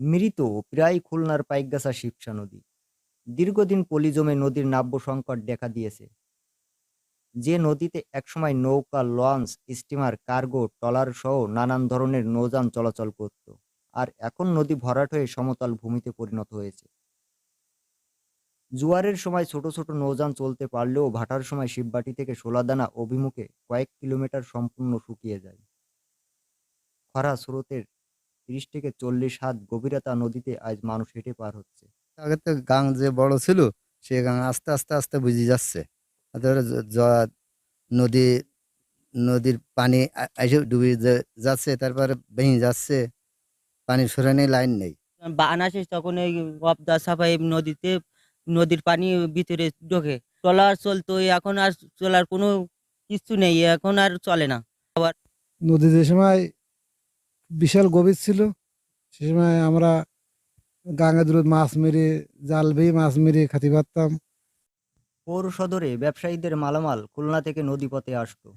মৃত প্রায় খুলনার পাইকগাছা শিবসা নদী। দীর্ঘদিন পলি জমে নদীর নাব্য সংকট দেখা দিয়েছে। যে নদীতে একসময় নৌকা, লঞ্চ, স্টিমার, কার্গো, ট্রলার সহ নানান ধরনের নৌযান চলাচল করত আর এখন নদী ভরাট হয়ে সমতল ভূমিতে পরিণত হয়েছে। জোয়ারের সময় ছোট ছোট নৌযান চলতে পারলেও ভাটার সময় শিববাটি থেকে সোলাদানা অভিমুখে কয়েক কিলোমিটার সম্পূর্ণ শুকিয়ে যায়। খরা স্রোতের তিরিশ থেকে চল্লিশ হাত গভীরতা নদীতে আজ মানুষ হেঁটে পার হচ্ছে। আগে তো গাং যে বড় ছিল সে গাং আস্তে আস্তে আস্তে বুঝে যাচ্ছে। নদী নদীর পানি এসে ডুবে যাচ্ছে তারপরে ভেঙে যাচ্ছে। পানি সরানোর লাইন নেই। বান আসে তখন এই অবদা সাফাই নদীতে নদীর পানি ভিতরে ঢোকে। ট্রলার চলতো এখন আর চলার কোনো কিছু নেই এখন আর চলে না। নদী যে সময় বিশাল গভীর ছিল। সে সময় আমরা গাঙ্গা দূরত মাছ মেরে, জাল বেয়ে মাছ মেরে খাতি পারতাম। পৌর সদরে ব্যবসায়ীদের মালামাল খুলনা থেকে নদীপথে আসতো।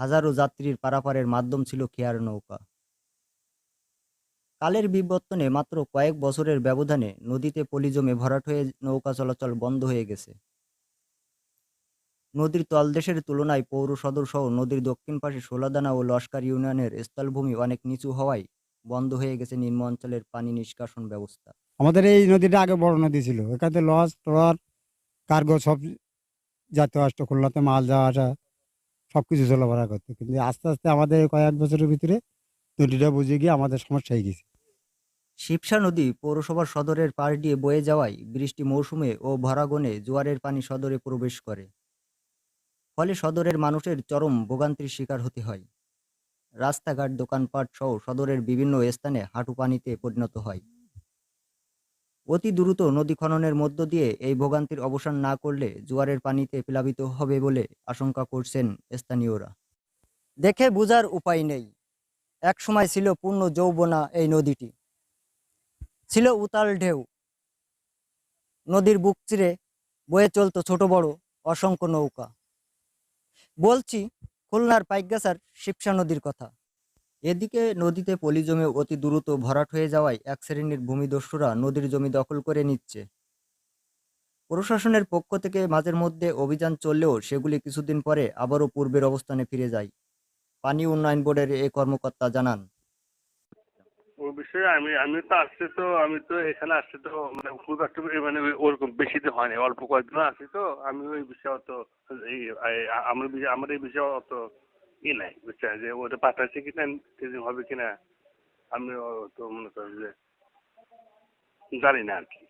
হাজারো যাত্রীর পারাপারের মাধ্যম ছিল খেয়ার নৌকা। কালের বিবর্তনে মাত্র কয়েক বছরের ব্যবধানে নদীতে পলি জমে ভরাট হয়ে নৌকা চলাচল বন্ধ হয়ে গেছে। নদীর তলদেশের তুলনায় পৌর সদর সহ নদীর দক্ষিণ পাশে সোলাদানা ও লস্কার ইউনিয়নের স্থলভূমি অনেক নিচু হওয়ায় বন্ধ হয়ে গেছে নিম্ন অঞ্চলের পানি নিষ্কাশন ব্যবস্থা। আমাদের এই নদীটা আগে বড় নদী ছিল। এখানে লস ট্রলার কার্গো সব যাতে আসতো খুলনাতে মাল যাওয়া আসা সব কিছু চলাফেরা করতো। কিন্তু আস্তে আস্তে আমাদের কয়েক বছরের ভিতরে নদীটা বুঝে গিয়ে আমাদের সমস্যা হয়ে গেছে। শিবসা নদী পৌরসভার সদরের পাশ দিয়ে বয়ে যাওয়ায় বৃষ্টি মৌসুমে ও ভরাগনে জোয়ারের পানি সদরে প্রবেশ করে। ফলে সদরের মানুষের চরম ভোগান্তির শিকার হতে হয়। রাস্তাঘাট, দোকানপাট সহ সদরের বিভিন্ন স্থানে হাঁটু পানিতে পরিণত হয়। অতি দ্রুত নদী খননের মধ্য দিয়ে এই ভোগান্তির অবসান না করলে জোয়ারের পানিতে প্লাবিত হবে বলে আশঙ্কা করছেন স্থানীয়রা। দেখে বোঝার উপায় নেই। এক সময় ছিল পূর্ণ যৌবনা এই নদীটি। ছিল উতাল ঢেউ। নদীর বুক চিরে বয়ে চলতো ছোট বড় অসংখ্য নৌকা। বলছি, খুলনার পাইকগাছার শিবসা নদীর কথা। এদিকে নদীতে পলি জমে অতি দ্রুত ভরাট হয়ে যাওয়ায় এক শ্রেণির ভূমিদস্যুরা নদীর জমি দখল করে নিচ্ছে। প্রশাসনের পক্ষ থেকে মাঝের মধ্যে অভিযান চললেও সেগুলি কিছুদিন পরে আবারও পূর্বের অবস্থানে ফিরে যায়। পানি উন্নয়ন বোর্ডের এই কর্মকর্তা জানান বিষয়ে আমি আমি তো আসছি তো, আমি তো এখানে আসছি তো মানে খুব একটা মানে ওরকম বেশি দিন হয়নি, অল্প কয়েকদিন আসছি তো, আমি ওই বিষয়ে অত এই আমার আমার এই বিষয়ে অত ই নাই, বুঝছেন? যে ওটা পাঠাচ্ছে কিনা হবে কিনা আমি তো মনে করেন যে জানি না আর কি।